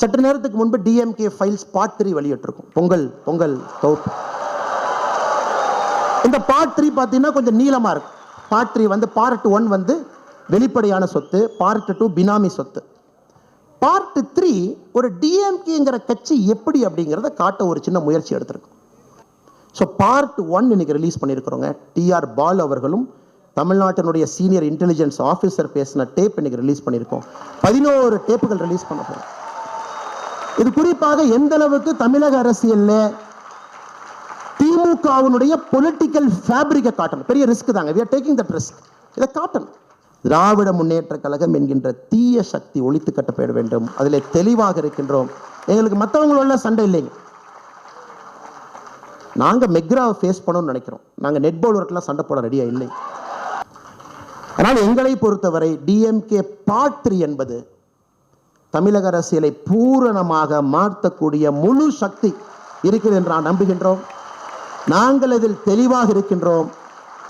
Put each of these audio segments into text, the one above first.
சற்று நேரத்துக்கு முன்பு டிஎம்கே ஃபைல்ஸ் பார்ட் த்ரீ வெளியிட்டிருக்கும். பொங்கல் பொங்கல் தொகுப்பு இந்த பார்ட் த்ரீ பார்த்தீங்கன்னா கொஞ்சம் நீளமாக இருக்கும் பார்ட் த்ரீ வந்து பார்ட் ஒன் வந்து வெளிப்படையான சொத்து பார்ட் டூ பினாமி சொத்து. பார்ட் த்ரீ ஒரு டிஎம்கேங்கிற கட்சி எப்படி அப்படிங்கிறத காட்ட ஒரு சின்ன முயற்சி எடுத்திருக்கும். ஸோ பார்ட் ஒன் இன்னைக்கு ரிலீஸ் பண்ணியிருக்கிறோங்க. டிஆர் பால் அவர்களும் தமிழ்நாட்டினுடைய சீனியர் இன்டெலிஜென்ஸ் ஆஃபீஸர் பேசின டேப் இன்னைக்கு ரிலீஸ் பண்ணியிருக்கோம். பதினோரு டேப்புகள் ரிலீஸ் பண்ண போகிறோம் இது குறிப்பாக எந்த அளவுக்கு தமிழக அரசியல்ல திமுகவினுடைய பொலிட்டிக்கல் ஃபேப்ரிக்கை காட்டணும். பெரிய ரிஸ்க் தாங்க. We are taking that risk இதை காட்டணும். திராவிட முன்னேற்ற கழகம் என்கின்ற தீய சக்தி ஒழித்து கட்டப்பட வேண்டும். அதில் தெளிவாக இருக்கின்றோம். எங்களுக்கு மற்றவங்களோட சண்டை இல்லைங்க. நாங்கள் மெக்ராவை ஃபேஸ் பண்ணணும்னு நினைக்கிறோம். நாங்கள் நெட் பவுலருக்கெல்லாம் சண்டை போட ரெடியாக இல்லை. ஆனால் எங்களை பொறுத்தவரை டிஎம்கே பார்ட் த்ரீ என்பது தமிழக அரசியலை பூரணமாக மாற்றக்கூடிய முழு சக்தி இருக்கிறது என்று நான் நம்புகின்றோம். நாங்கள் இதில் தெளிவாக இருக்கின்றோம்.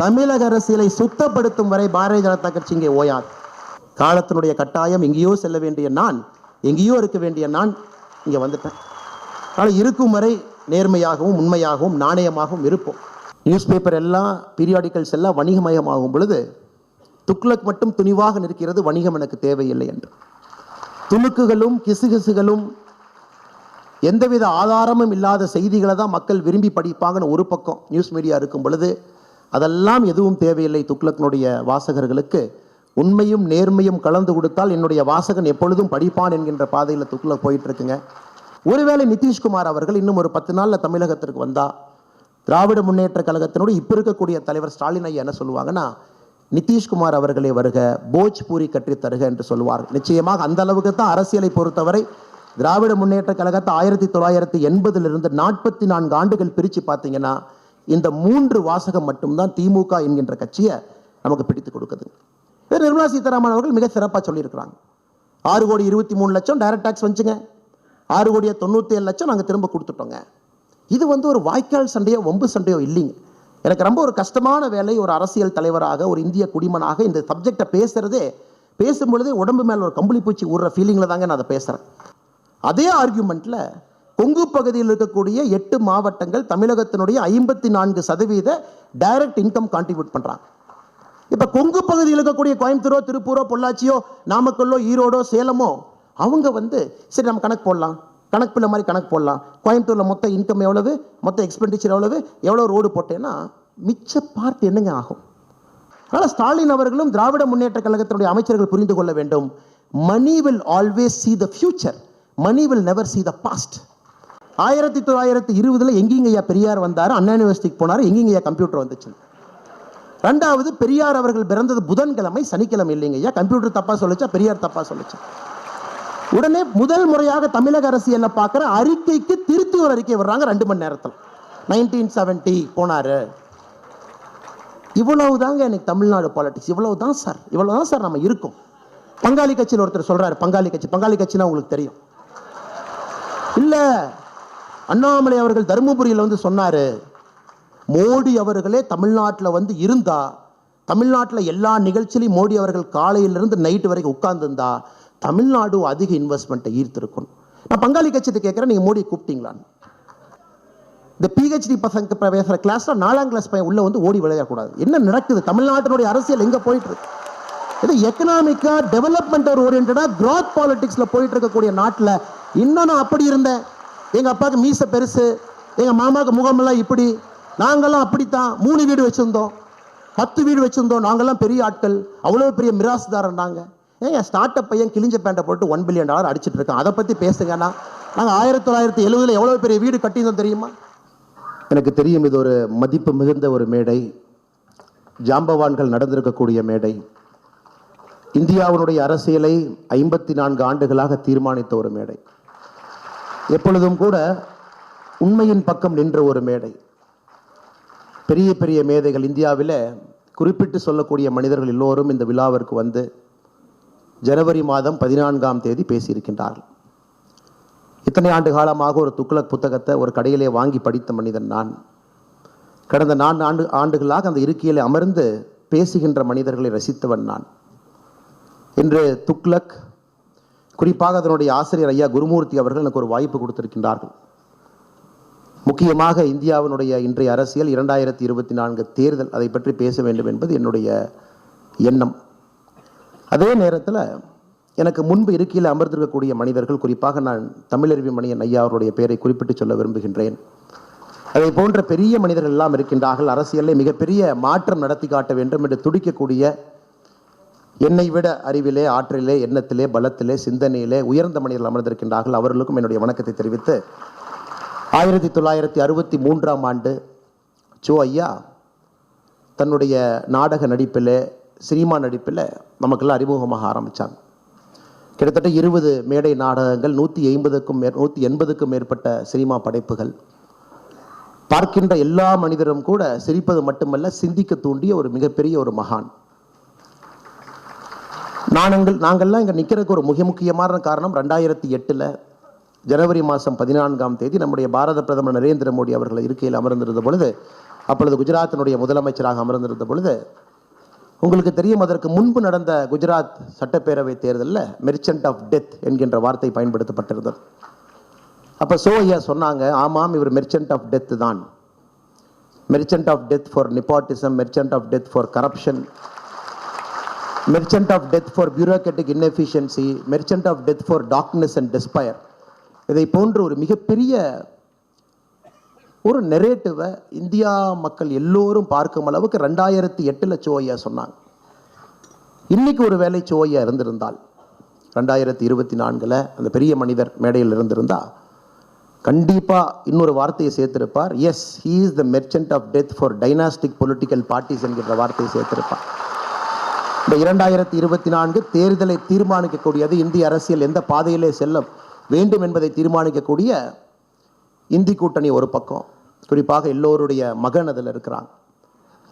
தமிழக அரசியலை சுத்தப்படுத்தும் வரை பாரதிய ஜனதா கட்சி இங்கே ஓயாது. காலத்தினுடைய கட்டாயம் எங்கேயோ செல்ல வேண்டிய நான் எங்கேயோ இருக்க வேண்டிய நான் இங்கே வந்துட்டேன். ஆனால் இருக்கும் வரை நேர்மையாகவும் உண்மையாகவும் நாணயமாகவும் இருப்போம். நியூஸ் பேப்பர் எல்லாம் பீரியாடிக்கல்ஸ் எல்லாம் வணிகமயமாகும் பொழுது துக்ளக் மட்டும் துணிவாக நிற்கிறது வணிகம் எனக்கு தேவையில்லை என்று. துணுக்குகளும் கிசுகிசுகளும் எந்தவித ஆதாரமும் இல்லாத செய்திகளை தான் மக்கள் விரும்பி படிப்பாங்கன்னு ஒரு பக்கம் நியூஸ் மீடியா இருக்கும் பொழுது அதெல்லாம் எதுவும் தேவையில்லை துக்ளக்னுடைய வாசகர்களுக்கு. உண்மையும் நேர்மையும் கலந்து கொடுத்தால் என்னுடைய வாசகன் எப்பொழுதும் படிப்பான் என்கின்ற பாதையில் துக்ளக் போயிட்டுருக்குங்க. ஒருவேளை நிதிஷ்குமார் அவர்கள் இன்னும் ஒரு பத்து நாளில் தமிழகத்திற்கு வந்தால் திராவிட முன்னேற்ற கழகத்தினோடு இப்போ இருக்கக்கூடிய தலைவர் ஸ்டாலின் ஐயா என்ன சொல்லுவாங்கன்னா நிதிஷ்குமார் அவர்களே வருக போஜ்பூரி கற்றித் தருக என்று சொல்லுவார் நிச்சயமாக அந்த அளவுக்கு தான் அரசியலை பொறுத்தவரை திராவிட முன்னேற்ற கழகத்தை ஆயிரத்தி தொள்ளாயிரத்தி எண்பதிலிருந்து நாற்பத்தி நான்கு ஆண்டுகள் பிரித்து பார்த்தீங்கன்னா இந்த மூன்று வாசகம் மட்டும்தான் திமுக என்கின்ற கட்சியை நமக்கு பிடித்து கொடுக்குது. நிர்மலா சீதாராமன் அவர்கள் மிக சிறப்பாக சொல்லியிருக்கிறாங்க. ஆறு கோடி இருபத்தி மூணு லட்சம் டைரக்ட் டாக்ஸ் வந்துச்சுங்க. ஆறு கோடியே தொண்ணூற்றி ஏழு லட்சம் நாங்கள் திரும்ப கொடுத்துட்டோங்க. இது வந்து ஒரு வாய்க்கால் சண்டையோ வம்பு சண்டையோ இல்லைங்க. எனக்கு ரொம்ப ஒரு கஷ்டமான வேலை ஒரு அரசியல் தலைவராக ஒரு இந்திய குடிமனாக இந்த சப்ஜெக்டை பேசுகிறதே பேசும்பொழுதே உடம்பு மேலே ஒரு கம்பளி பூச்சி ஊடுற ஃபீலிங்கில் தாங்க நான் அதை பேசுகிறேன் அதே ஆர்கியூமெண்ட்டில் கொங்கு பகுதியில் இருக்கக்கூடிய எட்டு மாவட்டங்கள் தமிழகத்தினுடைய ஐம்பத்தி நான்கு சதவீத டைரக்ட் இன்கம் கான்ட்ரிபியூட் பண்ணுறாங்க இப்போ கொங்கு பகுதியில் இருக்கக்கூடிய கோயம்புத்தூரோ திருப்பூரோ பொள்ளாச்சியோ நாமக்கல்லோ ஈரோடோ சேலமோ அவங்க வந்து சரி நம்ம கணக்கு போடலாம். கணக்கு பிள்ளை மாதிரி கணக்கு போடலாம். கோயம்புத்தூரில் மொத்த இன்கம் எவ்வளவு? மொத்த எக்ஸ்பெண்டிச்சர் எவ்வளவு? எவ்வளோ ரோடு போட்டேன்னா மிச்ச பார்த்து என்னங்க ஆகும்? அதனால் ஸ்டாலின் அவர்களும் திராவிட முன்னேற்ற கழகத்தினுடைய அமைச்சர்கள் புரிந்து கொள்ள வேண்டும். Money will always see the future money will never see the past ஆயிரத்தி தொள்ளாயிரத்தி இருபதுல எங்கேங்க ஐயா பெரியார் வந்தார்? அண்ணா யூனிவர்சிட்டிக்கு போனார். எங்கேங்க ஐயா கம்ப்யூட்டர் வந்துச்சு? ரெண்டாவது பெரியார் அவர்கள் பிறந்தது புதன்கிழமை சனிக்கிழமை இல்லைங்க ஐயா. கம்ப்யூட்டர் தப்பா சொல்லிச்சா பெரியார் தப்பா சொல்லுச்சு? உடனே முதல் முறையாக தமிழக அரசியல்ல பார்க்குற? அறிக்கைக்கு திருத்தி ஒரு அறிக்கை வர்றாங்க ரெண்டு மணி நேரத்தில். நைன்டீன் செவன்ட்டி போனாரு. இவ்வளவு தாங்க எனக்கு தமிழ்நாடு பாலிடிக்ஸ் இவ்வளவு தான் சார் இவ்வளவு தான் சார் நம்ம இருக்கோம். பங்காளி கட்சியில் ஒருத்தர் சொல்றாரு பங்காளி கட்சி. பங்காளி கட்சினா உங்களுக்கு தெரியும். இல்ல அண்ணாமலை அவர்கள் தருமபுரியில் வந்து சொன்னாரு மோடி அவர்களே தமிழ்நாட்டில் வந்து இருந்தா தமிழ்நாட்டில் எல்லா நிகழ்ச்சியிலையும் மோடி அவர்கள் காலையிலிருந்து நைட்டு வரைக்கும் உட்கார்ந்துருந்தா தமிழ்நாடு அதிக இன்வெஸ்ட்மெண்ட்டை ஈர்த்திருக்கும். நான் பங்காளி கட்சியை கேட்குறேன் நீங்கள் மோடியை கூப்பிட்டீங்களான்னு. இந்த பிஹெச்டி பசங்க பேசுகிற கிளாஸில் நாலாம் கிளாஸ் பையன் உள்ளே வந்து ஓடி விளையாடக்கூடாது என்ன நடக்குது? தமிழ்நாட்டினுடைய அரசியல் எங்கே போயிட்டு இருக்கு? இது எக்கனாமிக்கா டெவலப்மெண்ட் ஓரியன்டாக க்ரோத் பாலிட்டிக்ஸில் போயிட்டு இருக்கக்கூடிய நாட்டில் இன்னும் நான் அப்படி இருந்தேன். எங்கள் அப்பாவுக்கு மீசை பெருசு எங்கள் மாமாவுக்கு முகமெல்லாம் இப்படி. நாங்கள்லாம் அப்படித்தான். மூணு வீடு வச்சுருந்தோம். பத்து வீடு வச்சுருந்தோம். நாங்கள்லாம் பெரிய ஆட்கள். அவ்வளோ பெரிய மிராசுதாரன் நாங்க. ஏன் ஸ்டார்ட் அப் பையன் கிழிஞ்ச பேண்ட்டை போட்டு ஒன் பில்லியன் டாலர் அடிச்சிட்டு இருக்கான். அதை பற்றி பேசுங்கன்னா நாங்கள் ஆயிரத்தி தொள்ளாயிரத்தி எழுபதில் எவ்வளோ பெரிய வீடு கட்டியிருந்தோம் தெரியுமா? எனக்கு தெரியும் இது ஒரு மதிப்பு மிகுந்த ஒரு மேடை. ஜாம்பவான்கள் நடந்திருக்கக்கூடிய மேடை. இந்தியாவினுடைய அரசியலை ஐம்பத்தி நான்கு ஆண்டுகளாக தீர்மானித்த ஒரு மேடை. எப்பொழுதும் கூட உண்மையின் பக்கம் நின்ற ஒரு மேடை. பெரிய பெரிய மேதைகள் இந்தியாவில் குறிப்பிட்டு சொல்லக்கூடிய மனிதர்கள் எல்லோரும் இந்த விழாவிற்கு வந்து ஜனவரி மாதம் பதினான்காம் தேதி பேசியிருக்கின்றார்கள். இத்தனை ஆண்டு காலமாக ஒரு துக்ளக் புத்தகத்தை ஒரு கடையிலே வாங்கி படித்த மனிதன் நான். கடந்த நான்கு ஆண்டு ஆண்டுகளாக அந்த இருக்கையிலே அமர்ந்து பேசுகின்ற மனிதர்களை ரசித்தவன் நான். இன்று துக்ளக் குறிப்பாக அதனுடைய ஆசிரியர் ஐயா குருமூர்த்தி அவர்கள் எனக்கு ஒரு வாய்ப்பு கொடுத்திருக்கின்றார்கள். முக்கியமாக இந்தியாவினுடைய இன்றைய அரசியல் இரண்டாயிரத்தி இருபத்தி நான்கு தேர்தல் அதை பற்றி பேச வேண்டும் என்பது என்னுடைய எண்ணம். அதே நேரத்தில் எனக்கு முன்பு இருக்கையில் அமர்ந்திருக்கக்கூடிய மனிதர்கள் குறிப்பாக நான் தமிழறிவி மணியன் ஐயா அவருடைய பெயரை குறிப்பிட்டு சொல்ல விரும்புகின்றேன். அதை போன்ற பெரிய மனிதர்கள் எல்லாம் இருக்கின்றார்கள். அரசியலில் மிகப்பெரிய மாற்றம் நடத்தி காட்ட வேண்டும் என்று துடிக்கக்கூடிய என்னை விட அறிவிலே ஆற்றிலே எண்ணத்திலே பலத்திலே சிந்தனையிலே உயர்ந்த மனிதர்கள் அமர்ந்திருக்கின்றார்கள். அவர்களுக்கும் என்னுடைய வணக்கத்தை தெரிவித்து ஆயிரத்தி தொள்ளாயிரத்தி அறுபத்தி மூன்றாம் ஆண்டு சோ ஐயா தன்னுடைய நாடக நடிப்பில் சினிமா நடிப்பில் நமக்கெல்லாம் அறிமுகமாக ஆரம்பித்தாங்க கிட்டத்தட்ட இருபது மேடை நாடகங்கள் நூற்றி ஐம்பதுக்கும் மேற் நூற்றி எண்பதுக்கும் மேற்பட்ட சினிமா படைப்புகள். பார்க்கின்ற எல்லா மனிதரும் கூட சிரிப்பது மட்டுமல்ல சிந்திக்க தூண்டிய ஒரு மிகப்பெரிய ஒரு மகான். நாங்கள் நாங்கள்லாம் இங்கே நிற்கிறதுக்கு ஒரு மிக முக்கியமான காரணம் ரெண்டாயிரத்தி எட்டில் ஜனவரி மாதம் பதினான்காம் தேதி நம்முடைய பாரத பிரதமர் நரேந்திர மோடி அவர்கள் இருக்கையில் அமர்ந்திருந்த பொழுது அப்பொழுது குஜராத்தினுடைய முதலமைச்சராக அமர்ந்திருந்த பொழுது உங்களுக்கு தெரியும் அதற்கு முன்பு நடந்த குஜராத் சட்டப்பேரவை தேர்தலில் மெர்ச்சன்ட் ஆஃப் டெத் என்கின்ற வார்த்தை பயன்படுத்தப்பட்டிருந்தது. அப்போ சோஹியா சொன்னாங்க ஆமாம் இவர் மெர்ச்சன்ட் ஆஃப் டெத் தான். Merchant of death for nepotism merchant of death for corruption merchant of death for bureaucratic inefficiency merchant of death for darkness and despair இதை போன்ற ஒரு மிகப்பெரிய ஒரு நெரேட்டிவை இந்தியா மக்கள் எல்லோரும் பார்க்கும் அளவுக்கு ரெண்டாயிரத்தி எட்டில் சோய்யா சொன்னாங்க. இன்னைக்கு ஒரு வேலை சோய்யா இருந்திருந்தால் ரெண்டாயிரத்தி இருபத்தி நான்கில் அந்த பெரிய மனிதர் மேடையில் இருந்திருந்தா கண்டிப்பாக இன்னொரு வார்த்தையை சேர்த்திருப்பார். Yes he is the merchant of death for dynastic political parties என்கின்ற வார்த்தையை சேர்த்திருப்பார். இந்த இரண்டாயிரத்தி இருபத்தி நான்கு தேர்தலை தீர்மானிக்கக்கூடியது இந்திய அரசியல் எந்த பாதையிலே செல்ல வேண்டும் என்பதை தீர்மானிக்கக்கூடிய இந்தி கூட்டணி ஒரு பக்கம். குறிப்பாக எல்லோருடைய மகன் அதில் இருக்கிறாங்க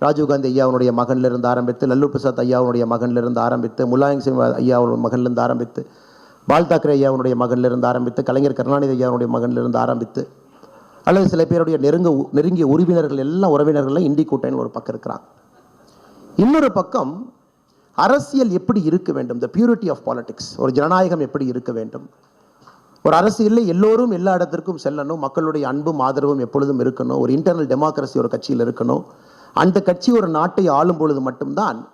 ராஜீவ்காந்தி ஐயாவுடைய மகன்லேருந்து ஆரம்பித்து லல்லு பிரசாத் ஐயாவுடைய மகன்லேருந்து ஆரம்பித்து முலாயம் சிங் ஐயாவுடைய மகன்லேருந்து ஆரம்பித்து பால் தாக்கரே ஐயாவுடைய மகன்லேருந்து ஆரம்பித்து கலைஞர் கருணாநிதி ஐயாவுடைய மகன்லேருந்து ஆரம்பித்து அல்லது சில பேருடைய நெருங்க நெருங்கிய உறவினர்கள் எல்லாம் உறவினர்களும் இந்தி கூட்டணி ஒரு பக்கம் இருக்கிறாங்க இன்னொரு பக்கம் அரசியல் எப்படி இருக்க வேண்டும்? த பியூரிட்டி ஆஃப் பாலிடிக்ஸ் ஒரு ஜனநாயகம் எப்படி இருக்க வேண்டும்? ஒரு அரசியலில் எல்லோரும் எல்லா இடத்திற்கும் செல்லணும். மக்களுடைய அன்பும் ஆதரவும் எப்பொழுதும் இருக்கணும். ஒரு இன்டர்னல் டெமோக்ரஸி ஒரு கட்சியில் இருக்கணும். அந்த கட்சி ஒரு நாட்டை ஆளும் பொழுது மட்டும்தான்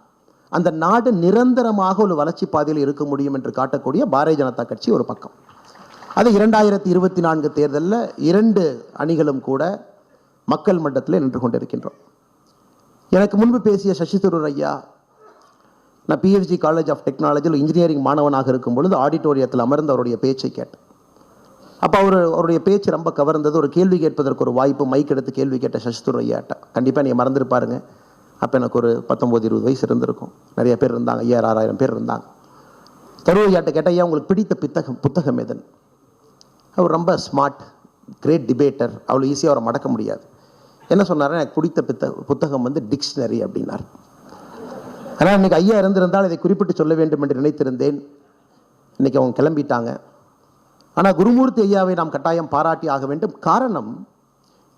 அந்த நாடு நிரந்தரமாக ஒரு வளர்ச்சி பாதையில் இருக்க முடியும் என்று காட்டக்கூடிய பாரதிய ஜனதா கட்சி ஒரு பக்கம். அது இரண்டாயிரத்தி இருபத்தி நான்கு தேர்தலில் இரண்டு அணிகளும் கூட மக்கள் மன்றத்தில் நின்று கொண்டிருக்கின்றோம். எனக்கு முன்பு பேசிய சசி தரூர் ஐயா நான் பிஹெச்டி காலேஜ் ஆஃப் டெக்னாலஜியில் இன்ஜினியரிங் மாணவனாக இருக்கும் பொழுது ஆடிட்டோரியத்தில் அமர்ந்து அவருடைய பேச்சை கேட்டேன். அப்போ அவர் அவருடைய பேச்சு ரொம்ப கவர்ந்தது. ஒரு கேள்வி கேட்பதற்கு ஒரு வாய்ப்பு. மைக் எடுத்து கேள்வி கேட்ட சசிதுர் ஐயாட்ட கண்டிப்பாக நீங்கள் மறந்துருப்பாருங்க அப்போ எனக்கு ஒரு பத்தொம்போது இருபது வயசு இருந்திருக்கும். நிறைய பேர் இருந்தாங்க. ஐயாயிரம் ஆறாயிரம் பேர் இருந்தாங்க. தருவ ஐயாட்ட கேட்டால் ஐயா உங்களுக்கு பிடித்த புத்தகம் புத்தகம் எதுன்னு? அவர் ரொம்ப ஸ்மார்ட் கிரேட் டிபேட்டர் அவ்வளோ ஈஸியாக அவரை மடக்க முடியாது. என்ன சொன்னார் எனக்கு பிடித்த புத்த புத்தகம் வந்து டிக்ஷனரி அப்படின்னார். ஆனால் இன்றைக்கி ஐயா இருந்திருந்தால் இதை குறிப்பிட்டு சொல்ல வேண்டும் என்று நினைத்திருந்தேன். இன்னைக்கு அவங்க கிளம்பிட்டாங்க. ஆனால் குருமூர்த்தி ஐயாவை நாம் கட்டாயம் பாராட்டி ஆக வேண்டும். காரணம்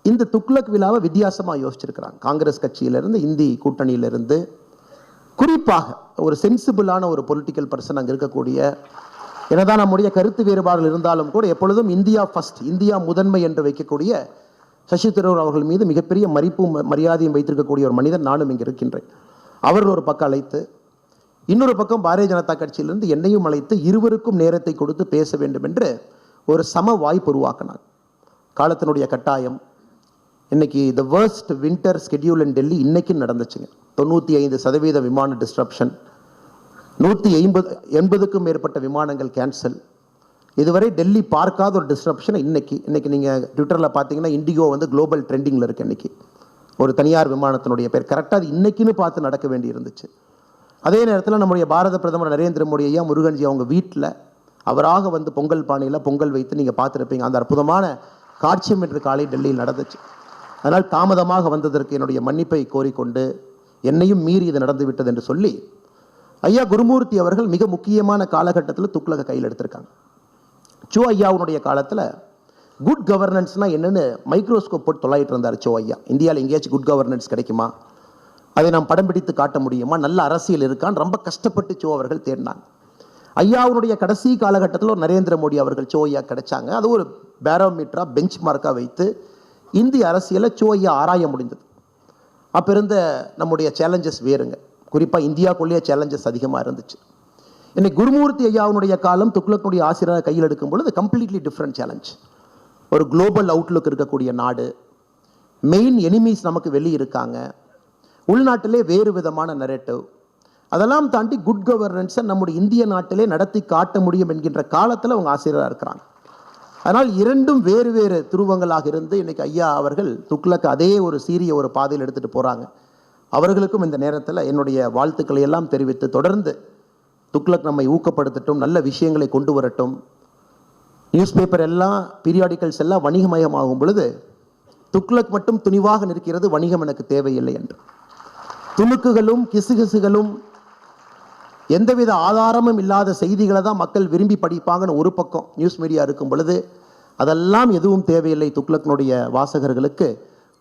இந்த துக்ளக் விழாவை வித்தியாசமாக யோசிச்சிருக்கிறாங்க. காங்கிரஸ் கட்சியிலிருந்து இந்தி கூட்டணியிலிருந்து. குறிப்பாக ஒரு சென்சிபிளான ஒரு பொலிட்டிக்கல் பர்சன் அங்கே இருக்கக்கூடிய என்னதான் நம்முடைய கருத்து வேறுபாடுகள் இருந்தாலும் கூட எப்பொழுதும் இந்தியா ஃபர்ஸ்ட் இந்தியா முதன்மை என்று வைக்கக்கூடிய சசி தரூர் அவர்கள் மீது மிகப்பெரிய மதிப்பும் மரியாதையும் வைத்திருக்கக்கூடிய ஒரு மனிதன் நானும் இங்கே இருக்கின்றேன். அவர்கள் ஒரு பக்கம் அழைத்து இன்னொரு பக்கம் பாரதிய ஜனதா கட்சியிலிருந்து என்னையும் அழைத்து இருவருக்கும் நேரத்தை கொடுத்து பேச வேண்டும் என்று ஒரு சம வாய்ப்பு உருவாக்கினார். காலத்தினுடைய கட்டாயம் இன்னைக்கு the worst winter schedule in Delhi இன்னைக்கு நடந்துச்சுங்க. தொண்ணூற்றி ஐந்து சதவீத விமான டிஸ்ட்ரப்ஷன் நூற்றி ஐம்பது எண்பதுக்கும் மேற்பட்ட விமானங்கள் கேன்சல் இதுவரை டெல்லி பார்க்காத ஒரு டிஸ்ட்ரப்ஷன் இன்னைக்கு இன்னைக்கு நீங்கள் ட்விட்டரில் பார்த்தீங்கன்னா இண்டிகோ வந்து குளோபல் ட்ரெண்டிங்கில் இருக்குது இன்னைக்கு. ஒரு தனியார் விமானத்தினுடைய பேர். கரெக்டாக அது இன்னைக்குன்னு பார்த்து நடக்க வேண்டி இருந்துச்சு அதே நேரத்தில் நம்முடைய பாரத பிரதமர் நரேந்திர மோடி ஐயா முருகன்ஜி அவங்க வீட்டில் அவராக வந்து பொங்கல் பானையில் பொங்கல் வைத்து நீங்கள் பார்த்துருப்பீங்க. அந்த அற்புதமான காட்சியம் இன்று காலை டெல்லியில் நடந்துச்சு. அதனால் தாமதமாக வந்ததற்கு என்னுடைய மன்னிப்பை கோரிக்கொண்டு என்னையும் மீறி இது நடந்து விட்டது என்று சொல்லி ஐயா குருமூர்த்தி அவர்கள் மிக முக்கியமான காலகட்டத்தில் துக்ளக கையில் எடுத்திருக்காங்க. சோ ஐயாவுடைய காலத்தில் குட் கவர்னன்ஸ்னால் என்னென்னு மைக்ரோஸ்கோப் போட்டு தொள்ளாயிட்டு இருந்தார் சோ ஐயா. இந்தியாவில் எங்கேயாச்சும் குட் கவர்னன்ஸ் கிடைக்குமா? அதை நாம் படம் பிடித்து காட்ட முடியுமா? நல்ல அரசியல் இருக்கான்னு ரொம்ப கஷ்டப்பட்டு சோ அவர்கள் தேடினாங்க. ஐயாவுடைய கடைசி காலகட்டத்தில் ஒரு நரேந்திர மோடி அவர்கள் சோ ஐயா கிடைச்சாங்க. அது ஒரு பேரோமீட்டராக பெஞ்ச் மார்க்காக வைத்து இந்திய அரசியலை சோ ஐயா ஆராய முடிந்தது. அப்போ இருந்த நம்முடைய சேலஞ்சஸ் வேறுங்க. குறிப்பாக இந்தியாக்குள்ளேயே சேலஞ்சஸ் அதிகமாக இருந்துச்சு. இன்னைக்கு குருமூர்த்தி ஐயாவுடைய காலம் துக்ளக்குடைய ஆசிரியர் கையில் எடுக்கும் பொழுது கம்ப்ளீட்லி டிஃப்ரெண்ட் சேலஞ்ச் ஒரு குளோபல் அவுட்லுக் இருக்கக்கூடிய நாடு. மெயின் எனிமீஸ் நமக்கு வெளியே இருக்காங்க. உள்நாட்டிலே வேறு விதமான நரேட்டிவ் அதெல்லாம் தாண்டி குட் கவர்னன்ஸை நம்முடைய இந்திய நாட்டிலே நடத்தி காட்ட முடியும் என்கின்ற காலத்தில் அவங்க ஆசிரியராக இருக்கிறாங்க. அதனால் இரண்டும் வேறு வேறு துருவங்களாக இருந்து இன்னைக்கு ஐயா அவர்கள் துக்ளக்கு அதே ஒரு சீரிய ஒரு பாதையில் எடுத்துகிட்டு போகிறாங்க அவர்களுக்கும் இந்த நேரத்தில் என்னுடைய வாழ்த்துக்களை எல்லாம் தெரிவித்து தொடர்ந்து துக்ளக் நம்மை ஊக்கப்படுத்தட்டும் நல்ல விஷயங்களை கொண்டு வரட்டும். நியூஸ் பேப்பர் எல்லாம் பீரியாடிக்கல்ஸ் எல்லாம் வணிகமயமாகும் பொழுது துக்ளக் மட்டும் துணிவாக நிற்கிறது வணிகம் எனக்கு தேவையில்லை என்று. துணுக்குகளும் கிசுகிசுகளும் எந்தவித ஆதாரமும் இல்லாத செய்திகளை தான் மக்கள் விரும்பி படிப்பாங்கன்னு ஒரு பக்கம் நியூஸ் மீடியா இருக்கும் பொழுது அதெல்லாம் எதுவும் தேவையில்லை துக்ளக்னுடைய வாசகர்களுக்கு.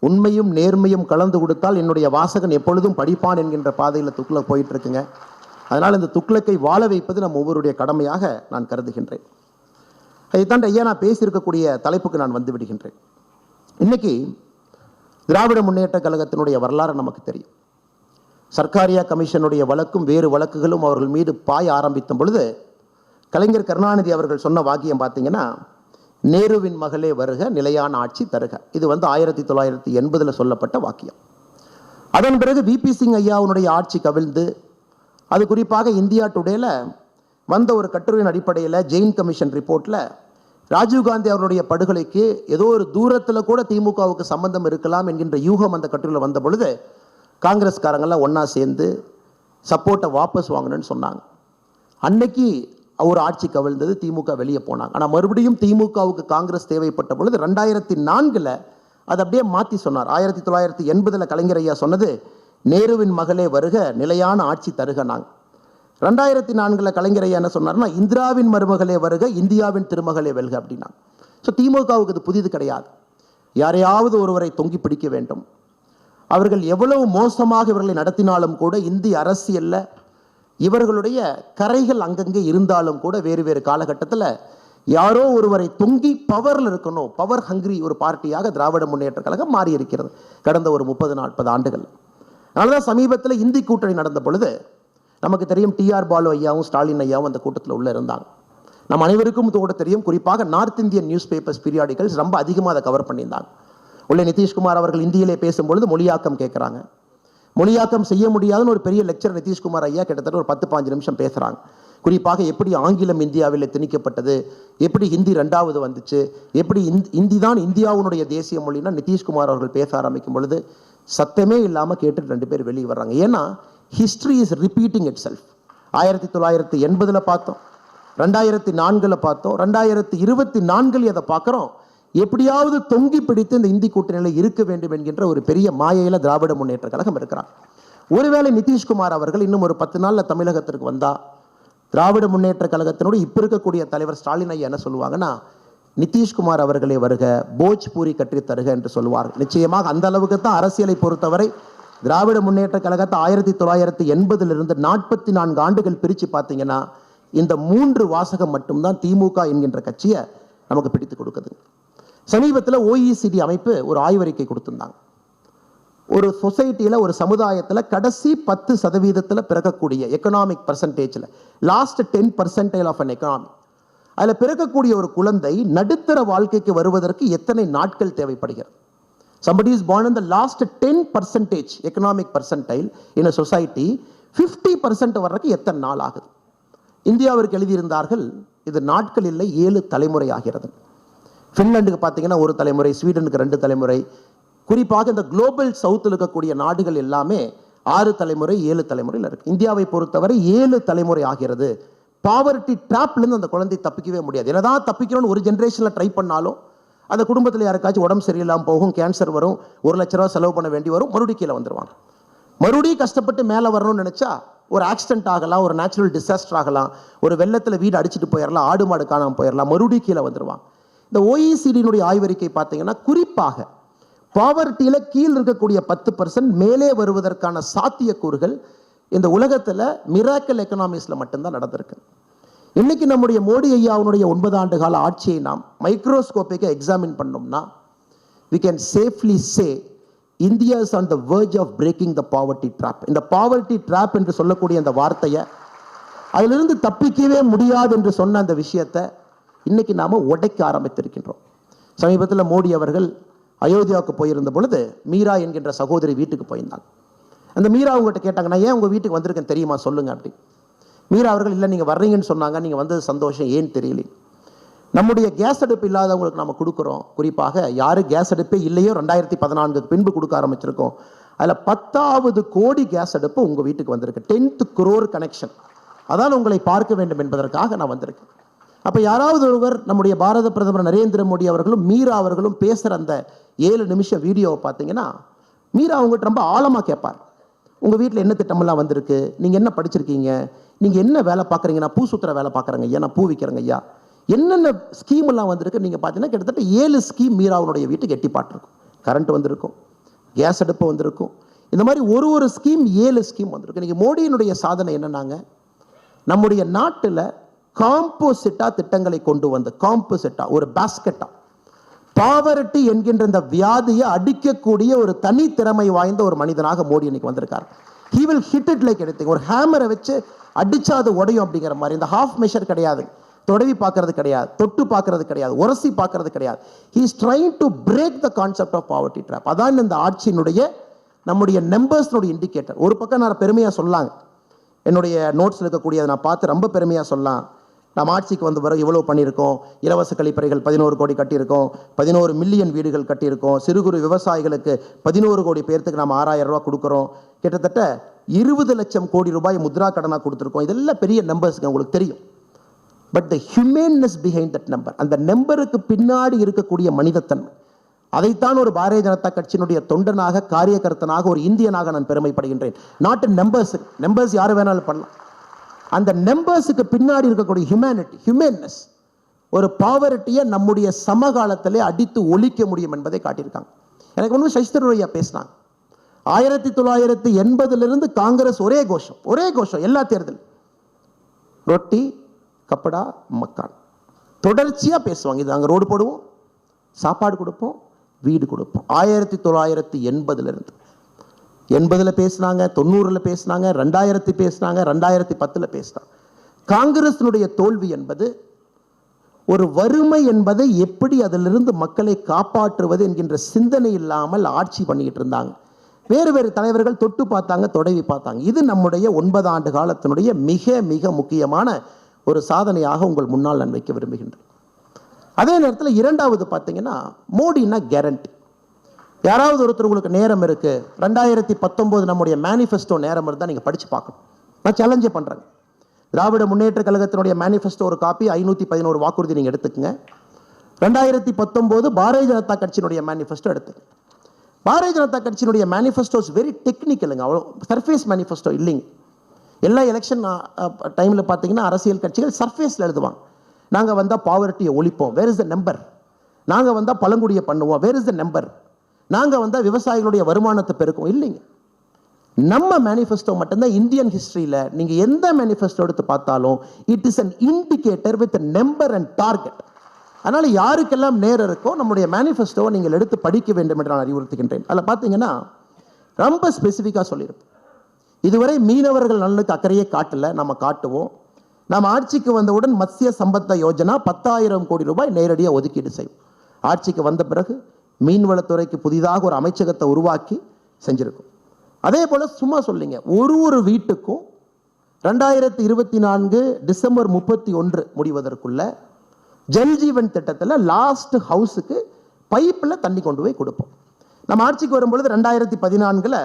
உண்மையும் நேர்மையும் கலந்து கொடுத்தால் என்னுடைய வாசகன் எப்பொழுதும் படிப்பான் என்கின்ற பாதையில் துக்ளக் போயிட்டு இருக்குங்க அதனால் இந்த துக்ளக்கை வாழ வைப்பது நம் ஒவ்வொருடைய கடமையாக நான் கருதுகின்றேன். அதைத்தாண்ட ஐயா நான் பேசியிருக்கக்கூடிய தலைப்புக்கு நான் வந்து விடுகின்றேன். இன்னைக்கு திராவிட முன்னேற்ற கழகத்தினுடைய வரலாறு நமக்கு தெரியும். சர்க்காரியா கமிஷனுடைய வழக்கும் வேறு வழக்குகளும் அவர்கள் மீது பாய ஆரம்பித்த பொழுது கலைஞர் கருணாநிதி அவர்கள் சொன்ன வாக்கியம் பார்த்தீங்கன்னா நேருவின் மகளே வருக நிலையான ஆட்சி தருக. இது வந்து ஆயிரத்தி தொள்ளாயிரத்தி எண்பதில் சொல்லப்பட்ட வாக்கியம். அதன் பிறகு விபி சிங் ஐயாவுடைய ஆட்சி கவிழ்ந்து அது குறிப்பாக இந்தியா டுடேல வந்த ஒரு கட்டுரையின் அடிப்படையில் ஜெயின் கமிஷன் ரிப்போர்ட்டில் ராஜீவ்காந்தி அவருடைய படுகொலைக்கு ஏதோ ஒரு தூரத்தில் கூட திமுகவுக்கு சம்பந்தம் இருக்கலாம் என்கின்ற யூகம் அந்த கட்டுரையில் வந்த பொழுது காங்கிரஸ்காரங்கெல்லாம் ஒன்றா சேர்ந்து சப்போர்ட்டை வாபஸ் வாங்கணும்னு சொன்னாங்க. அன்னைக்கு ஒரு ஆட்சி கவிழ்ந்தது திமுக வெளியே போனாங்க. ஆனால் மறுபடியும் திமுகவுக்கு காங்கிரஸ் தேவைப்பட்ட பொழுது ரெண்டாயிரத்தி நான்கில் அதை அப்படியே மாற்றி சொன்னார். ஆயிரத்தி தொள்ளாயிரத்தி எண்பதில் கலைஞர் ஐயா சொன்னது நேருவின் மகளே வருக நிலையான ஆட்சி தருக நாங்கள் ரெண்டாயிரத்தி நான்கில் கலைஞர் ஐயா என்ன சொன்னார்னா இந்திராவின் மருமகளே வருக இந்தியாவின் திருமகளே வெல்க அப்படின்னா ஸோ திமுகவுக்கு இது புதிது கிடையாது. யாரையாவது ஒருவரை தொங்கி பிடிக்க வேண்டும். அவர்கள் எவ்வளவு மோசமாக இவர்களை நடத்தினாலும் கூட இந்திய அரசியல்ல இவர்களுடைய கரைகள் அங்கங்கே இருந்தாலும் கூட வேறு வேறு காலகட்டத்தில் யாரோ ஒருவரை தொங்கி பவரில் இருக்கணும் பவர் ஹங்கிரி ஒரு பார்ட்டியாக திராவிட முன்னேற்ற கழகம் மாறி இருக்கிறது கடந்த ஒரு முப்பது நாற்பது ஆண்டுகள் அதனாலதான் சமீபத்தில் இந்தி கூட்டணி நடந்த பொழுது நமக்கு தெரியும் டிஆர் பாலு ஐயாவும் ஸ்டாலின் ஐயாவும் அந்த கூட்டத்தில் உள்ள இருந்தாங்க. நம்ம அனைவருக்கும் கூட தெரியும் குறிப்பாக north Indian news papers periodicals ரொம்ப அதிகமாக அதை கவர் பண்ணியிருந்தாங்க. உள்ளே நிதிஷ்குமார் அவர்கள் இந்தியிலே பேசும்பொழுது மொழியாக்கம் கேட்குறாங்க. மொழியாக்கம் செய்ய முடியாதுன்னு ஒரு பெரிய லெக்சர் நிதிஷ்குமார் ஐயா கிட்டத்தட்ட ஒரு பத்து பாஞ்சு நிமிஷம் பேசுகிறாங்க குறிப்பாக எப்படி ஆங்கிலம் இந்தியாவில் திணிக்கப்பட்டது? எப்படி ஹிந்தி ரெண்டாவது வந்துச்சு? எப்படி இந்தி இந்தி தான் இந்தியாவுடைய தேசிய மொழினா நிதிஷ்குமார் அவர்கள் பேச ஆரம்பிக்கும் பொழுது சத்தமே இல்லாமல் கேட்டுட்டு ரெண்டு பேர் வெளியே வர்றாங்க. ஏன்னா history is repeating itself ஆயிரத்தி தொள்ளாயிரத்தி எண்பதில் பார்த்தோம். ரெண்டாயிரத்தி நான்கில் பார்த்தோம். ரெண்டாயிரத்தி இருபத்தி நான்கில் அதை பார்க்குறோம். எப்படியாவது தொங்கி பிடித்து இந்த இந்தி கூட்டணியில் இருக்க வேண்டும் என்கின்ற ஒரு பெரிய மாயையில் திராவிட முன்னேற்ற கழகம் இருக்கிறார் ஒருவேளை நிதிஷ்குமார் அவர்கள் இன்னும் ஒரு பத்து நாளில் தமிழகத்திற்கு வந்தா திராவிட முன்னேற்ற கழகத்தினோடு இப்போ இருக்கக்கூடிய தலைவர் ஸ்டாலின் ஐயா என்ன சொல்லுவாங்கன்னா நிதிஷ்குமார் அவர்களே வருக போஜ்பூரி கற்றி தருக என்று சொல்லுவார். நிச்சயமாக அந்த அளவுக்கு தான் அரசியலை பொறுத்தவரை திராவிட முன்னேற்ற கழகத்தை ஆயிரத்தி தொள்ளாயிரத்தி எண்பதிலிருந்து நாற்பத்தி நான்கு ஆண்டுகள் பிரித்து பார்த்தீங்கன்னா இந்த மூன்று வாசகம் மட்டும்தான் திமுக என்கின்ற கட்சியை நமக்கு பிடித்து கொடுக்குது. சமீபத்தில் ஓஇசிடி அமைப்பு ஒரு ஆய்வறிக்கை கொடுத்துருந்தாங்க. ஒரு சொசைட்டியில் ஒரு சமுதாயத்தில் கடைசி பத்து சதவீதத்தில் பிறக்கக்கூடிய எக்கனாமிக் பர்சன்டேஜில் last ten percentage of an economy அதில் பிறக்கக்கூடிய ஒரு குழந்தை நடுத்தர வாழ்க்கைக்கு வருவதற்கு எத்தனை நாட்கள் தேவைப்படுகிறது? Somebody is born in the last 10 percentage economic percentile in a society 50 percent வர்றதுக்கு எத்தனை நாள் ஆகுது? இந்தியாவிற்கு எழுதியிருந்தார்கள் இது நாட்கள் இல்லை ஏழு தலைமுறை ஆகிறது. ஃபின்லாண்டுக்கு பார்த்தீங்கன்னா ஒரு தலைமுறை ஸ்வீடனுக்கு ரெண்டு தலைமுறை. குறிப்பாக இந்த குளோபல் சவுத்தில் இருக்கக்கூடிய நாடுகள் எல்லாமே ஆறு தலைமுறை ஏழு தலைமுறையில் இருக்கு. இந்தியாவை பொறுத்தவரை ஏழு தலைமுறை ஆகிறது. பாவர்ட்டி ட்ராப்லேருந்து அந்த குழந்தை தப்பிக்கவே முடியாது. என்னதான் தப்பிக்கணும்னு ஒரு ஜென்ரேஷனில் ட்ரை பண்ணாலும் அந்த குடும்பத்தில் யாருக்காச்சும் உடம்பு சரியில்லாமல் போகும் கேன்சர் வரும் ஒரு லட்ச ரூபா செலவு பண்ண வேண்டி வரும் மறுபடியும் கீழே வந்துருவாங்க. மறுபடியும் கஷ்டப்பட்டு மேலே வரணும்னு நினச்சா ஒரு ஆக்சிடென்ட் ஆகலாம் ஒரு நேச்சுரல் டிசாஸ்டர் ஆகலாம் ஒரு வெள்ளத்தில் வீடு அடிச்சிட்டு போயிடலாம் ஆடு மாடு காணாமல் போயிடலாம் மறுபடியும் கீழே வந்துடுவாங்க இந்த ஓஇசிடியினுடைய ஆய்வறிக்கை பார்த்தீங்கன்னா குறிப்பாக பாவர்ட்டியில் கீழ் இருக்கக்கூடிய பத்து பர்சன்ட் மேலே வருவதற்கான சாத்தியக்கூறுகள் இந்த உலகத்தில் மிராக்கல் எக்கனாமிஸில் மட்டும்தான் நடந்திருக்கு. இன்னைக்கு நம்முடைய மோடி ஐயாவுடைய ஒன்பது ஆண்டு கால ஆட்சியை நாம் மைக்ரோஸ்கோப்பிக்க எக்ஸாமின் பண்ணோம்னா we can safely say India is on the verge of breaking the poverty trap இந்த பாவர்ட்டி ட்ராப் என்று சொல்லக்கூடிய அந்த வார்த்தையை அதிலிருந்து தப்பிக்கவே முடியாது என்று சொன்ன அந்த விஷயத்தை இன்றைக்கி நாம் உடைக்க ஆரம்பித்திருக்கின்றோம். சமீபத்தில் மோடி அவர்கள் அயோத்தியாவுக்கு போயிருந்த பொழுது மீரா என்கின்ற சகோதரி வீட்டுக்கு போயிருந்தாங்க. அந்த மீரா அவங்ககிட்ட கேட்டாங்க நான் ஏன் உங்கள் வீட்டுக்கு வந்திருக்கேன் தெரியுமா? சொல்லுங்க அப்படி மீரா அவர்கள் இல்லை நீங்கள் வர்றீங்கன்னு சொன்னாங்க நீங்கள் வந்தது சந்தோஷம் ஏன் தெரியல நம்முடைய கேஸ் அடுப்பு இல்லாதவங்களுக்கு நம்ம கொடுக்குறோம். குறிப்பாக யாரு கேஸ் அடுப்பே இல்லையோ ரெண்டாயிரத்தி பதினான்கு பின்பு கொடுக்க ஆரம்பிச்சிருக்கோம். அதில் பத்தாவது கோடி கேஸ் அடுப்பு உங்கள் வீட்டுக்கு வந்திருக்கு. டென்த் குரோர் கனெக்ஷன் அதான் உங்களை பார்க்க வேண்டும் என்பதற்காக நான் வந்திருக்கேன். அப்போ யாராவது ஒருவர் நம்முடைய பாரத பிரதமர் நரேந்திர மோடி அவர்களும் மீரா அவர்களும் பேசுகிற அந்த ஏழு நிமிஷம் வீடியோவை பார்த்தீங்கன்னா மீரா அவங்ககிட்ட ரொம்ப ஆழமாக கேட்பார். உங்கள் வீட்டில் என்ன திட்டமெல்லாம் வந்திருக்கு? நீங்கள் என்ன படிச்சிருக்கீங்க? நீங்கள் என்ன வேலை பார்க்குறீங்க? நான் பூ சுற்றுற வேலை பார்க்குறேங்க ஐயா நான் பூ விற்கிறேங்க ஐயா. என்னென்ன ஸ்கீம் எல்லாம் வந்திருக்கு? நீங்கள் பார்த்தீங்கன்னா கிட்டத்தட்ட ஏழு ஸ்கீம் மீராவுடைய வீட்டுக்கு எட்டி பாட்டிருக்கும் கரண்ட் வந்திருக்கும் கேஸ் அடுப்பு வந்திருக்கும். இந்த மாதிரி ஒரு ஒரு ஸ்கீம் ஏழு ஸ்கீம் வந்திருக்கு. நீங்கள் மோடியினுடைய சாதனை என்னன்னாங்க? நம்முடைய நாட்டில் காம்போசிட்டா திட்டங்களை கொண்டு வந்து காம்போசிட்டா ஒரு பாஸ்கெட்டா பாவரட்டி என்கின்ற இந்த வியாதியை அடிக்கக்கூடிய ஒரு தனி திறமை வாய்ந்த ஒரு மனிதனாக மோடி இன்னைக்கு வந்திருக்கார். He will hit it like எடுத்து ஒரு ஹேமரை வச்சு அடிச்சா அது உடையும் அப்படிங்கிற மாதிரி. இந்த ஹாஃப் மெஷர் கிடையாது. தொடவி பார்க்கறது கிடையாது. தொட்டு பார்க்கறது கிடையாது. உரசி பார்க்கறது கிடையாது. He is trying to break the concept of poverty trap அதான் இந்த ஆட்சியினுடைய நம்முடைய நம்பர்ஸ்னுடைய இண்டிகேட்டர் ஒரு பக்கம் நான் பெருமையாக சொல்லாங்க என்னுடைய நோட்ஸில் இருக்கக்கூடியதை நான் பார்த்து ரொம்ப பெருமையாக சொல்லலாம். நாம் ஆட்சிக்கு வந்த பிறகு இவ்வளவு பண்ணியிருக்கோம்? இலவச கழிப்பறைகள் பதினோரு கோடி கட்டியிருக்கோம். பதினோரு மில்லியன் வீடுகள் கட்டியிருக்கோம். சிறு குறு விவசாயிகளுக்கு பதினோரு கோடி பேர்த்துக்கு நாம் ஆறாயிரம் ரூபாய் கொடுக்குறோம். கிட்டத்தட்ட இருபது லட்சம் கோடி ரூபாய் முத்ரா கடனாக கொடுத்துருக்கோம். இதெல்லாம் பெரிய நம்பர்ஸ்ங்க உங்களுக்கு தெரியும். But the humaneness behind that number அந்த நம்பருக்கு பின்னாடி இருக்கக்கூடிய மனிதத்தன்மை. அதைத்தான் ஒரு பாரதிய ஜனதா கட்சியினுடைய தொண்டனாக காரியகர்த்தனாக ஒரு இந்தியனாக நான் பெருமைப்படுகின்றேன். நாட்டு நம்பர்ஸ் நம்பர்ஸ் யார் வேணாலும் பண்ணலாம். அந்த நம்பர்ஸுக்கு பின்னாடி இருக்கக்கூடிய ஹியூமனிட்டி ஹியூமேன்னஸ் ஒரு பாவரட்டியை நம்முடைய சமகாலத்திலே அடித்து ஒழிக்க முடியும் என்பதை காட்டியிருக்காங்க. எனக்கு ஒன்று சசிதரூரையா பேசினாங்க. ஆயிரத்தி தொள்ளாயிரத்தி எண்பதுலேருந்து காங்கிரஸ் ஒரே கோஷம் ஒரே கோஷம் எல்லா தேர்தல். ரொட்டி கப்படா மக்கான். தொடர்ச்சியாக பேசுவாங்க. இது அங்கே ரோடு போடுவோம் சாப்பாடு கொடுப்போம் வீடு கொடுப்போம். ஆயிரத்தி தொள்ளாயிரத்தி எண்பதுலேருந்து. எண்பதுல பேசினாங்க தொண்ணூறில் பேசினாங்க ரெண்டாயிரத்தி பேசினாங்க ரெண்டாயிரத்தி பத்தில் பேசினாங்க. காங்கிரஸினுடைய தோல்வி என்பது ஒரு வறுமை என்பதை எப்படி அதிலிருந்து மக்களை காப்பாற்றுவது என்கின்ற சிந்தனை இல்லாமல் ஆட்சி பண்ணிக்கிட்டு இருந்தாங்க. வேறு வேறு தலைவர்கள் தொட்டு பார்த்தாங்க தொடவி பார்த்தாங்க. இது நம்முடைய ஒன்பது ஆண்டு காலத்தினுடைய மிக மிக முக்கியமான ஒரு சாதனையாக உங்கள் முன்னால் நான் வைக்க விரும்புகின்றேன். அதே நேரத்தில் இரண்டாவது பார்த்தீங்கன்னா மோடினா கேரண்டி யாராவது ஒருத்தர் உங்களுக்கு நேரம் இருக்கு ரெண்டாயிரத்தி பத்தொன்பது நம்முடைய மேனிஃபெஸ்டோ நேரம் இருந்தால் நீங்கள் படித்து பார்க்கணும். நான் சேலஞ்சே பண்ணுறேன் திராவிட முன்னேற்ற கழகத்தினுடைய மேனிஃபெஸ்டோ ஒரு காப்பி ஐநூற்றி பதினோரு வாக்குறுதி நீங்கள் எடுத்துக்கங்க. ரெண்டாயிரத்தி பத்தொம்போது பாரதிய ஜனதா கட்சியினுடைய மேனிஃபெஸ்டோ எடுத்துங்க. பாரதிய ஜனதா கட்சியினுடைய மேனிஃபெஸ்டோஸ் வெரி டெக்னிக்கலுங்க அவ்வளோ சர்ஃபேஸ் மேனிஃபெஸ்டோ இல்லைங்க. எல்லா எலெக்ஷன் டைமில் பார்த்தீங்கன்னா அரசியல் கட்சிகள் சர்ஃபேஸில் எழுதுவாங்க. நாங்கள் வந்தால் பாவர்ட்டியை ஒழிப்போம். வேர் இஸ் த நம்பர் நாங்கள் வந்தால் பழங்குடியை பண்ணுவோம். வேர் இஸ் த நம்பர் நாங்கள் வந்தால் விவசாயிகளுடைய வருமானத்தை பெருக்கும் இல்லைங்க. நம்ம மேனிஃபெஸ்டோ மட்டும்தான் இந்தியன் ஹிஸ்டரியில் நீங்கள் எந்த மேனிஃபெஸ்டோ எடுத்து பார்த்தாலும் it is an indicator with number and target அதனால் யாருக்கெல்லாம் நேரம் இருக்கோ நம்முடைய மேனிஃபெஸ்டோவை நீங்கள் எடுத்து படிக்க வேண்டும் என்று நான் அறிவுறுத்துகின்றேன். அதில் பார்த்தீங்கன்னா ரொம்ப ஸ்பெசிஃபிக்காக சொல்லியிருப்போம் இதுவரை மீனவர்கள் நலனுக்கு அக்கறையே காட்டல. நம்ம காட்டுவோம். நாம் ஆட்சிக்கு வந்தவுடன் மத்திய சம்பத்த யோஜனா பத்தாயிரம் கோடி ரூபாய் நேரடியாக ஒதுக்கீடு செய்வோம். ஆட்சிக்கு வந்த பிறகு மீன்வளத்துறைக்கு புதிதாக ஒரு அமைச்சகத்தை உருவாக்கி செஞ்சுருக்கோம். அதே போல சும்மா சொல்லிங்க ஒரு ஒரு வீட்டுக்கும் ரெண்டாயிரத்தி இருபத்தி நான்கு டிசம்பர் முப்பத்தி ஒன்று முடிவதற்குள்ள ஜல்ஜீவன் திட்டத்தில் லாஸ்ட் ஹவுஸுக்கு பைப்பில் தண்ணி கொண்டு போய் கொடுப்போம். நம்ம ஆட்சிக்கு வரும்பொழுது ரெண்டாயிரத்தி பதினான்கில்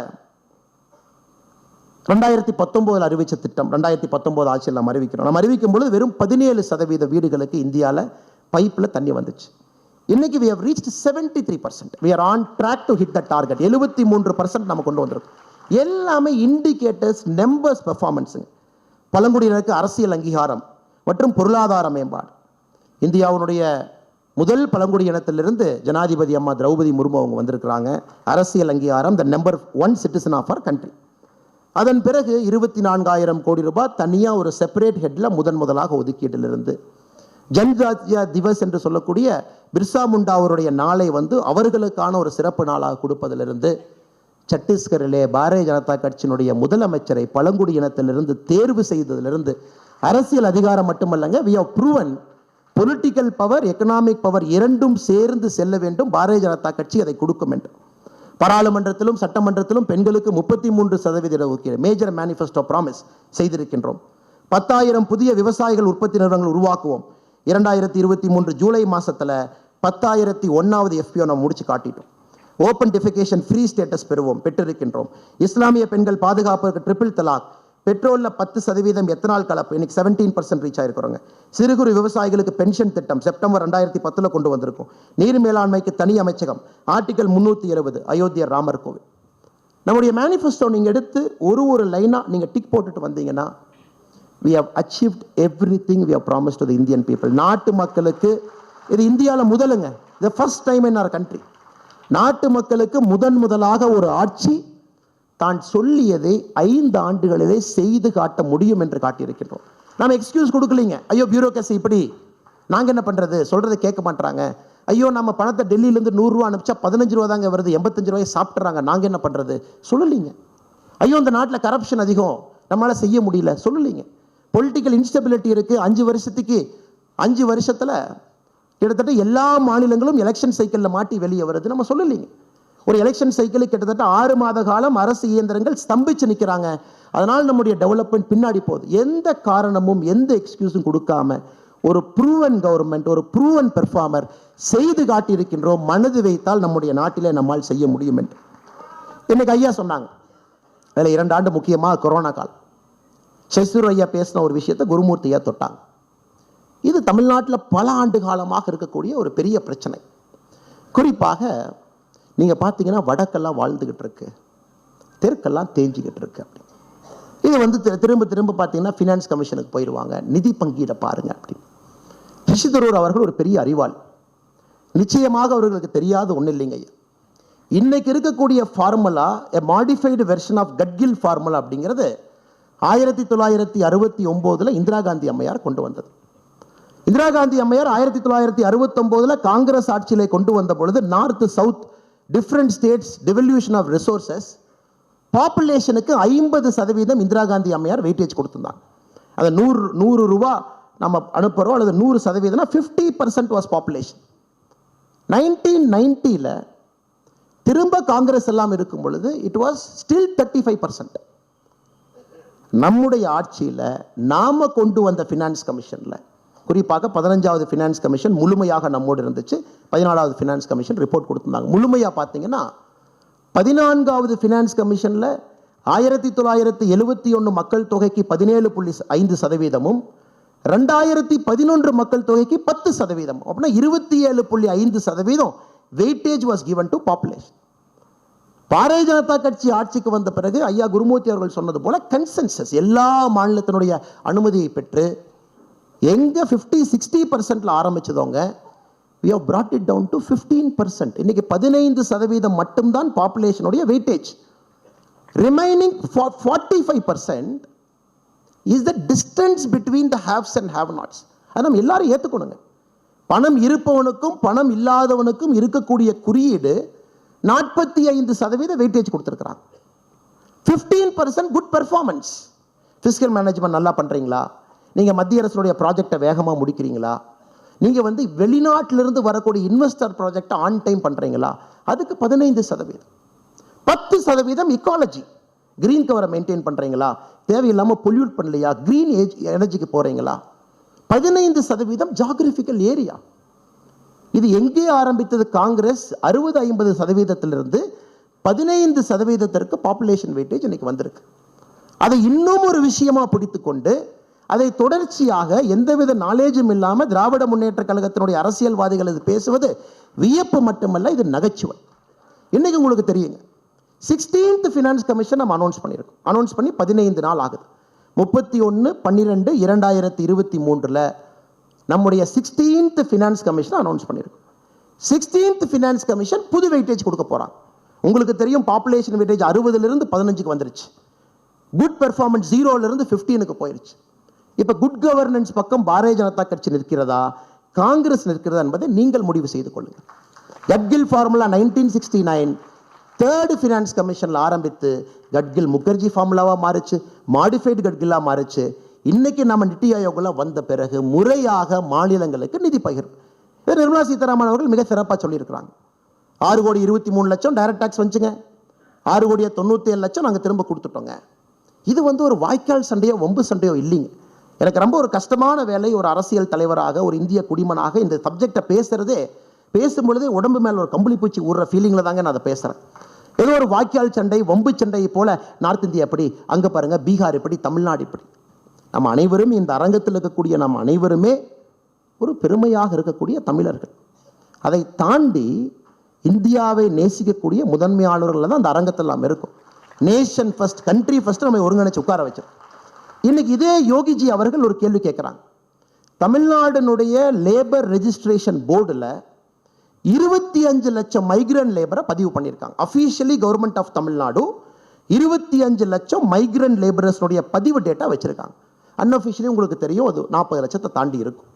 ரெண்டாயிரத்தி பத்தொம்போதில் அறிவித்த திட்டம் ரெண்டாயிரத்தி பத்தொம்போது ஆட்சியில் நம்ம அறிவிக்கிறோம். நம்ம அறிவிக்கும் பொழுது வெறும் பதினேழு சதவீத வீடுகளுக்கு இந்தியாவில் பைப்பில் தண்ணி வந்துச்சு. இன்னைக்கு we have reach seventy three percent we are on track to hit the target எழுபத்தி மூன்று பர்சன்ட் நம்ம கொண்டு வந்திருக்கோம். எல்லாமே இண்டிகேட்டர்ஸ் நம்பர்ஸ் பெர்ஃபார்மன்ஸுங்க பழங்குடியினருக்கு அரசியல் அங்கீகாரம் மற்றும் பொருளாதார மேம்பாடு. இந்தியாவுடைய முதல் பழங்குடி இனத்திலிருந்து ஜனாதிபதி அம்மா திரௌபதி முர்மு அவங்க வந்திருக்கிறாங்க. அரசியல் அங்கீகாரம் the number one citizen of our country அதன் பிறகு இருபத்தி நான்காயிரம் கோடி ரூபாய் தனியாக ஒரு செப்பரேட் ஹெட்டில் முதன் முதலாக ஒதுக்கீட்டிலிருந்து ஜன்ஜாத்தியா திவஸ் என்று சொல்லக்கூடிய பிர்சா முண்டா அவருடைய நாளை வந்து அவர்களுக்கான ஒரு சிறப்பு நாளாக கொடுப்பதிலிருந்து சத்தீஸ்கரிலே பாரதிய ஜனதா கட்சியினுடைய முதலமைச்சரை பழங்குடி இனத்திலிருந்து தேர்வு செய்ததிலிருந்து அரசியல் அதிகாரம் மட்டுமல்லங்க we have proven political power economic power இரண்டும் சேர்ந்து செல்ல வேண்டும். பாரதிய ஜனதா கட்சி அதை கொடுக்கும் என்று. பாராளுமன்றத்திலும் சட்டமன்றத்திலும் பெண்களுக்கு முப்பத்தி மூன்று சதவீத இடஒதுக்கீடு மேஜர் மேனிஃபெஸ்டோ ப்ராமிஸ் செய்திருக்கின்றோம். பத்தாயிரம் புதிய விவசாயிகள் உற்பத்தி நிறுவனங்கள் உருவாக்குவோம். இரண்டாயிரத்தி இருபத்தி மூன்று ஜூலை மாதத்தில் பத்தாயிரத்தி ஒன்றாவது எஃபிஓ நம்ம முடிச்சு காட்டிட்டோம். ஓப்பன் டிஃபிகேஷன் ஃப்ரீ ஸ்டேட்டஸ் பெறுவோம் பெற்றிருக்கின்றோம். இஸ்லாமிய பெண்கள் பாதுகாப்புக்கு ட்ரிபிள் தலாக். பெட்ரோலில் பத்து சதவீதம் எத்தனால் கலப்பு? இன்னைக்கு செவன்டீன் பர்சன்ட் ரீச் ஆயிருக்கிறோங்க. சிறு குறு விவசாயிகளுக்கு பென்ஷன் திட்டம் செப்டம்பர் ரெண்டாயிரத்தி பத்தில் கொண்டு வந்திருக்கும். நீர் மேலாண்மைக்கு தனி அமைச்சகம். ஆர்டிகல் முன்னூற்றி இருபது அயோத்தியா ராமர் கோவில். நம்முடைய மேனிஃபெஸ்டோ நீங்கள் எடுத்து ஒரு ஒரு லைனாக நீங்கள் டிக் போட்டுட்டு வந்தீங்கன்னா we have achieved everything we have promise to the Indian people நாட்டு மக்களுக்கு இது இந்தியாவில் முதலுங்க. The first time in our country நாட்டு மக்களுக்கு முதன் முதலாக ஒரு ஆட்சி தான் சொல்லியதை ஐந்து ஆண்டுகளிலே செய்து காட்ட முடியும் என்று காட்டியிருக்கின்றோம். நாம் எக்ஸ்கியூஸ் கொடுக்கலீங்க. ஐயோ பியூரோக்ரஸி இப்படி. நாங்கள் என்ன பண்ணுறது சொல்கிறத கேட்க மாட்றாங்க. ஐயோ நம்ம பணத்தை டெல்லியிலேருந்து நூறுரூவா அனுப்பிச்சா பதினஞ்சு ரூபா தாங்க வருது எண்பத்தஞ்சு ரூபாய் சாப்பிட்றாங்க நாங்கள் என்ன பண்ணுறது சொல்லலிங்க. ஐயோ இந்த நாட்டில் கரப்ஷன் அதிகம். நம்மளால் செய்ய முடியல. சொல்லலிங்க. பொலிட்டிக்கல் இன்ஸ்டபிலிட்டி இருக்குது அஞ்சு வருஷத்துக்கு அஞ்சு வருஷத்தில் கிட்டத்தட்ட எல்லா மாநிலங்களும் எலெக்ஷன் சைக்கிளில் மாட்டி வெளியே வருது நம்ம சொல்லலைங்க. ஒரு எலெக்ஷன் சைக்கிள் கிட்டத்தட்ட ஆறு மாத காலம் அரசு இயந்திரங்கள் ஸ்தம்பிச்சு நிற்கிறாங்க அதனால் நம்முடைய டெவலப்மெண்ட் பின்னாடி போகுது. எந்த காரணமும் எந்த எக்ஸ்கியூஸும் கொடுக்காம ஒரு ப்ரூவன் கவர்மெண்ட் ஒரு ப்ரூவன் பெர்ஃபார்மர் செய்து காட்டியிருக்கின்றோம். மனது வைத்தால் நம்முடைய நாட்டிலே நம்மால் செய்ய முடியும் என்று. இன்னைக்கு ஐயா சொன்னாங்க. அதில் இரண்டு ஆண்டு முக்கியமாக கொரோனா காலம். சசிதூர் ஐயா பேசின ஒரு விஷயத்தை குருமூர்த்தியாக தொட்டாங்க. இது தமிழ்நாட்டில் பல ஆண்டு காலமாக இருக்கக்கூடிய ஒரு பெரிய பிரச்சனை. குறிப்பாக நீங்கள் பார்த்தீங்கன்னா வடக்கெல்லாம் வாழ்ந்துக்கிட்டு இருக்கு. தெற்கெல்லாம் தேஞ்சிக்கிட்டு இருக்கு அப்படி. இது வந்து திரும்ப திரும்ப பார்த்தீங்கன்னா ஃபினான்ஸ் கமிஷனுக்கு போயிடுவாங்க நிதி பங்கீடை பாருங்க அப்படி. ரிஷிதரூர் அவர்கள் ஒரு பெரிய அறிவாள். நிச்சயமாக அவர்களுக்கு தெரியாத ஒன்றும் இல்லைங்க ஐயா. இன்னைக்கு இருக்கக்கூடிய formula a modified version of Gadgil formula அப்படிங்கிறது ஆயிரத்தி தொள்ளாயிரத்தி அறுபத்தி ஒம்போதில் இந்திரா காந்தி அம்மையார் கொண்டு வந்தது. இந்திரா காந்தி அம்மையார் ஆயிரத்தி தொள்ளாயிரத்தி அறுபத்தொம்போதில் காங்கிரஸ் ஆட்சியிலே கொண்டு வந்த பொழுது north south different states devolution of resources பாப்புலேஷனுக்கு ஐம்பது சதவீதம் இந்திரா காந்தி அம்மையார் வெயிட்டேஜ் கொடுத்துருந்தாங்க. அதை நூறு நூறு ரூபா நம்ம அனுப்புகிறோம் அல்லது நூறு சதவீதம்னா fifty percent was population nineteen நைன்ட்டியில் திரும்ப காங்கிரஸ் எல்லாம் இருக்கும் பொழுது it was still thirty five percent நம்முடைய ஆட்சியில் நாம கொண்டு வந்த ஃபினான்ஸ் கமிஷனில் குறிப்பாக பதினஞ்சாவது ஃபினான்ஸ் கமிஷன் முழுமையாக நம்மோடு இருந்துச்சு. பதினாலாவது ஃபினான்ஸ் கமிஷன் ரிப்போர்ட் கொடுத்திருந்தாங்க. முழுமையாக பார்த்தீங்கன்னா பதினான்காவது ஃபினான்ஸ் கமிஷனில் ஆயிரத்தி தொள்ளாயிரத்தி எழுபத்தி ஒன்று மக்கள் தொகைக்கு பதினேழு புள்ளி ஐந்து சதவீதமும் ரெண்டாயிரத்தி பதினொன்று மக்கள் தொகைக்கு பத்து சதவீதம் அப்படின்னா இருபத்தி ஏழு புள்ளி ஐந்து சதவீதம் weightage was given to population Bharatiya Janata கட்சி ஆட்சிக்கு வந்த பிறகு ஐயா குருமூர்த்தி அவர்கள் சொன்னது போல கன்சென்சஸ் எல்லா மாநிலத்தினுடைய அனுமதியை பெற்று எங்க ஃபிஃப்டி சிக்ஸ்டி பர்சன்ட்ல ஆரம்பிச்சதவங்க we have brought it down to 15% percent இன்னைக்கு பதினைந்து சதவீதம் மட்டும்தான் பாப்புலேஷனுடைய weightage remaining forty five percent is the distance between the haves and have nots அதை நம்ம எல்லாரும் ஏற்றுக்கணுங்க பணம் இருப்பவனுக்கும் பணம் இல்லாதவனுக்கும் இருக்கக்கூடிய குறியீடு நாற்பத்தி ஐந்து சதவீத வெயிட்டேஜ் கொடுத்துருக்குறாங்க. Fifteen percent good performance physical management நல்லா பண்ணுறீங்களா நீங்கள் மத்திய அரசுடைய ப்ராஜெக்டை வேகமாக முடிக்கிறீங்களா? நீங்கள் வந்து வெளிநாட்டிலிருந்து வரக்கூடிய இன்வெஸ்டர் ப்ராஜெக்டை ஆன் டைம் பண்ணுறீங்களா அதுக்கு பதினைந்து சதவீதம். பத்து சதவீதம் இக்காலஜி கிரீன் கவரை மெயின்டைன் பண்ணுறீங்களா தேவையில்லாமல் பொல்யூட் பண்ணலையா? க்ரீன் ஏஜ் எனர்ஜிக்கு போகிறீங்களா பதினைந்து சதவீதம் ஜாகிரபிக்கல் ஏரியா இது எங்கே ஆரம்பித்தது? காங்கிரஸ் அறுபது ஐம்பது சதவீதத்திலிருந்து பதினைந்து சதவீதத்திற்கு பாப்புலேஷன் வெயிட்டேஜ் இன்னைக்கு வந்திருக்கு. அதை இன்னும் ஒரு விஷயமா பிடித்துக்கொண்டு அதை தொடர்ச்சியாக எந்தவித நாலேஜும் இல்லாமல் திராவிட முன்னேற்ற கழகத்தினுடைய அரசியல்வாதிகள் இது பேசுவது வியப்பு மட்டுமல்ல இது நகைச்சுவை. இன்னைக்கு உங்களுக்கு தெரியுங்க. சிக்ஸ்டீன்த் ஃபினான்ஸ் கமிஷன் நம்ம அனௌன்ஸ் பண்ணியிருக்கோம். அனௌன்ஸ் பண்ணி பதினைந்து நாள் ஆகுது. முப்பத்தி ஒன்று பன்னிரெண்டு இரண்டாயிரத்தி இருபத்தி மூன்றில் நம்முடைய சிக்ஸ்டீன்த் ஃபினான்ஸ் கமிஷன் அனௌன்ஸ் பண்ணியிருக்கோம் சிக்ஸ்டீன்த் ஃபினான்ஸ் கமிஷன் புது வெயிட்டேஜ் கொடுக்க போகிறான் உங்களுக்கு தெரியும் பாப்புலேஷன் வெயிட்டேஜ் அறுபதுலேருந்து பதினஞ்சுக்கு வந்துருச்சு. குட் பெர்ஃபார்மன்ஸ் ஜீரோலேருந்து ஃபிஃப்டீனுக்கு போயிருச்சு. இப்போ குட் கவர்னன்ஸ் பக்கம் பாரதிய ஜனதா கட்சி நிற்கிறதா? காங்கிரஸ் நிற்கிறதா என்பதை நீங்கள் முடிவு செய்து கொள்ளுங்கள். Gadgil formula nineteen sixty nine third finance கமிஷனில் ஆரம்பித்து கட்கில் முகர்ஜி ஃபார்முலாவாக மாறிச்சு மாடிஃபைடு கட்கிலாக மாறிச்சு. இன்னைக்கு நம்ம நித்தி ஆயோகில் வந்த பிறகு முறையாக மாநிலங்களுக்கு நிதி பகிர்வு. இது நிர்மலா சீதாராமன் அவர்கள் மிக சிறப்பாக சொல்லியிருக்கிறாங்க. ஆறு கோடி இருபத்தி மூணு லட்சம் டைரக்ட் டாக்ஸ் வந்துச்சுங்க. ஆறு கோடியே தொண்ணூற்றி ஏழு லட்சம் நாங்கள் திரும்ப கொடுத்துட்டோங்க. இது வந்து ஒரு வாய்க்கால் சண்டையோ வம்பு சண்டையோ இல்லைங்க. எனக்கு ரொம்ப ஒரு கஷ்டமான வேலை ஒரு அரசியல் தலைவராக ஒரு இந்திய குடிமனாக இந்த சப்ஜெக்டை பேசுகிறதே பேசும்பொழுதே உடம்பு மேலே ஒரு கம்பளி பூச்சி ஊடுற ஃபீலிங்கில் தாங்க நான் அதை பேசுகிறேன் ஏதோ ஒரு வாய்க்கால் சண்டை வம்பு சண்டை போல நார்த் இந்தியா எப்படி அங்கே பாருங்கள் பீகார் எப்படி தமிழ்நாடு இப்படி. நம்ம அனைவரும் இந்த அரங்கத்தில் இருக்கக்கூடிய நம் அனைவருமே ஒரு பெருமையாக இருக்கக்கூடிய தமிழர்கள். அதை தாண்டி இந்தியாவை நேசிக்கக்கூடிய முதன்மையாளர்கள் தான் அந்த அரங்கத்தில் நாம் இருக்கும். நேஷன் ஃபர்ஸ்ட் கண்ட்ரி ஃபர்ஸ்ட் நம்ம ஒருங்கிணைச்சு உட்கார வச்சிருக்கோம். இன்னைக்கு இதே யோகிஜி அவர்கள் ஒரு கேள்வி கேட்குறாங்க. தமிழ்நாடுனுடைய லேபர் ரெஜிஸ்ட்ரேஷன் போர்டில் இருபத்தி அஞ்சு லட்சம் மைக்ரன் லேபரை பதிவு பண்ணியிருக்காங்க. அஃபீஷியலி கவர்மெண்ட் ஆஃப் தமிழ்நாடு இருபத்தி அஞ்சு லட்சம் மைக்ரன் லேபரர்ஸ்னுடைய பதிவு டேட்டா வச்சுருக்காங்க. அன்அஃபிஷியலி உங்களுக்கு தெரியும் அது நாற்பது லட்சத்தை தாண்டி இருக்கும்.